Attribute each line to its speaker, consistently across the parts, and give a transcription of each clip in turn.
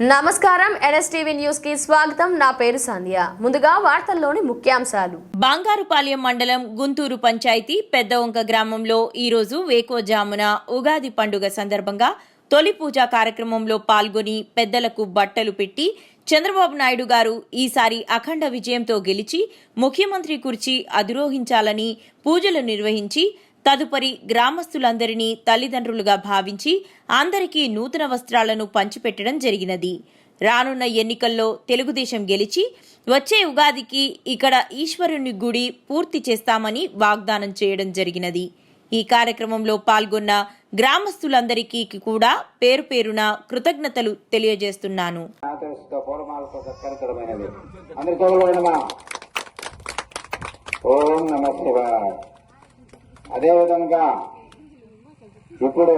Speaker 1: నమస్కారం ఎన్ఎస్టీవీ న్యూస్కి స్వాగతం. నా పేరు సంధ్య. ముందుగా వార్తల్లోని ముఖ్యాంశాలు.
Speaker 2: బంగారుపాలెం మండలం గుంటూరు పంచాయతీ పెద్దవంక గ్రామంలో ఈరోజు వేకోజామున ఉగాది పండుగ సందర్భంగా తొలి పూజా కార్యక్రమంలో పాల్గొని పెద్దలకు బట్టలు పెట్టి చంద్రబాబు నాయుడు గారు ఈసారి అఖండ విజయంతో గెలిచి ముఖ్యమంత్రి కుర్చీ అధిరోహించాలని పూజలు నిర్వహించి తదుపరి గ్రామస్తులందరినీ తల్లిదండ్రులుగా భావించి అందరికీ నూతన వస్త్రాలను పంచిపెట్టడం జరిగినది. రానున్న ఎన్నికల్లో తెలుగుదేశం గెలిచి వచ్చే ఉగాదికి ఇక్కడ ఈశ్వరుని గుడి పూర్తి చేస్తామని వాగ్దానం చేయడం జరిగినది. ఈ కార్యక్రమంలో పాల్గొన్న గ్రామస్తులందరికీ కూడా పేరు పేరున కృతజ్ఞతలు తెలియజేస్తున్నాను.
Speaker 3: ఓం నమ శివాయ. అదేవిధంగా ఇప్పుడు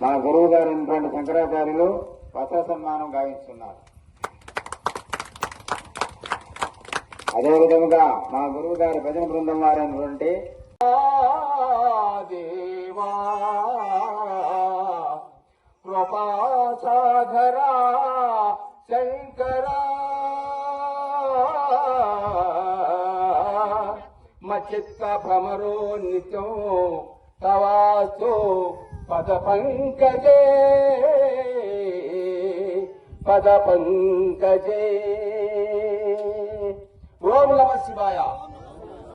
Speaker 3: మా గురువు గారు అయినటువంటి శంకరాచార్యులు వస్త్ర సన్మానం గావిస్తున్నారు అదేవిధంగా మా గురువు గారి భజన బృందం వారైనటువంటి దేవా కృపాసాగరా శంకరా మచిత్త భ్రమరో నిత్యం తవాస్తు పద పంకజే పద పంకజే ఓం నమ శివాయ.